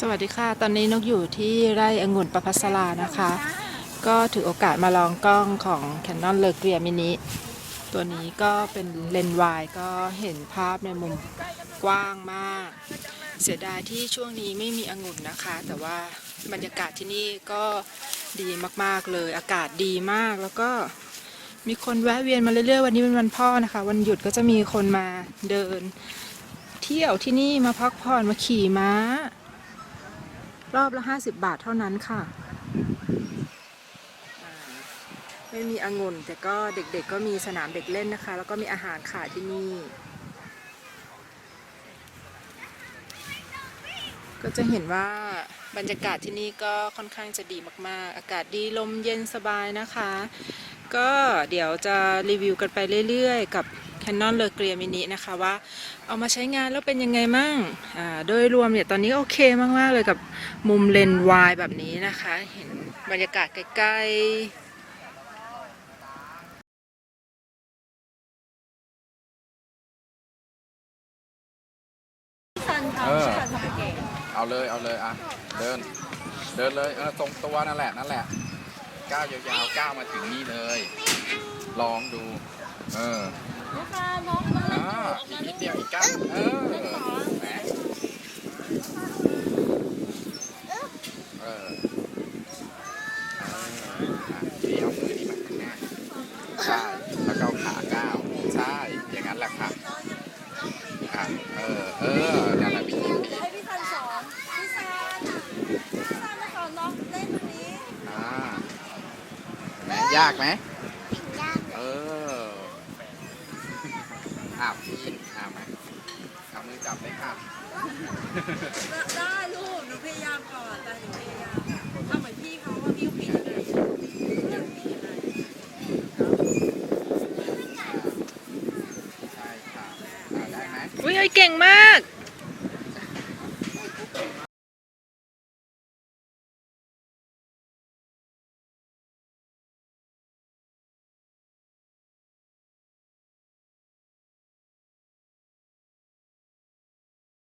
สวัสดีค่ะ ตอนนี้นกอยู่ที่ไร่องุ่นประพัสรานะคะ ก็ถือโอกาสมาลองกล้องของ Canon l e g r i a Mini ตัวนี้ก็เป็นเลนส์วายก็เห็นภาพในมุมกว้างมาก เสียดายที่ช่วงนี้ไม่มีองุ่นนะคะ แต่ว่าบรรยากาศที่นี่ก็ดีมากๆเลย อากาศดีมากแล้วก็มีคนแวะเวียนมาเรื่อยๆ วันนี้เป็นวันพ่อนะคะ วันหยุดก็จะมีคนมาเดิน เที่ยวที่นี่มาพักผ่อนมาขี่ม้า รอบละ 50 บาทเท่านั้นค่ะ ไม่มีองุ่นแต่ก็เด็กๆก็มีสนามเด็กเล่นนะคะ แล้วก็มีอาหารขายที่นี่ ก็จะเห็นว่าบรรยากาศที่นี่ก็ค่อนข้างจะดีมากๆ อากาศดีลมเย็นสบายนะคะ ก็เดี๋ยวจะรีวิวกันไปเรื่อยๆ กับ Canon l e g r i a Mini นะคะว่าเอามาใช้งานแล้วเป็นยังไงมั่งโดยรวมเนี่ยตอนนี้โอเคมาก ๆ เลยกับมุมเลนส์วายแบบนี้นะคะ เห็นบรรยากาศใกล้ ๆเออเอาเลยเอาเลยอะเดิน เดินเลยเออตรงตัวนั่นแหละนั่นแหละก้าวยาวๆก้าวมาถึงนี่เลย ลองดู เออ อ่าอีกนิดเดียวอีกก้าวเออแหมเออเอออะทีนี้เอามือนี่มาข้างหน้าใช่แล้วก็เอาขาก้าวใช่อย่างนั้นแหละค่ะอะเออเออนั่นแหละวิธีดีให้พี่ซันสอนพี่ซันพี่ซันมาสอนน้องเล่นตรงนี้อ่าแหมยากไหมเออ อ้าวพี่อ้าวไหมเอามือจับเลยค่ะได้ลูกหนูพยายามก่อนแต่หนูพยายามทำเหมือนพี่เขาว่าพี่เขาผิดอะไรเดี๋ยวพี่อะไรใช่ค่ะอ่าได้ไหมๆอุ้ยเอ้ยเก่งมาก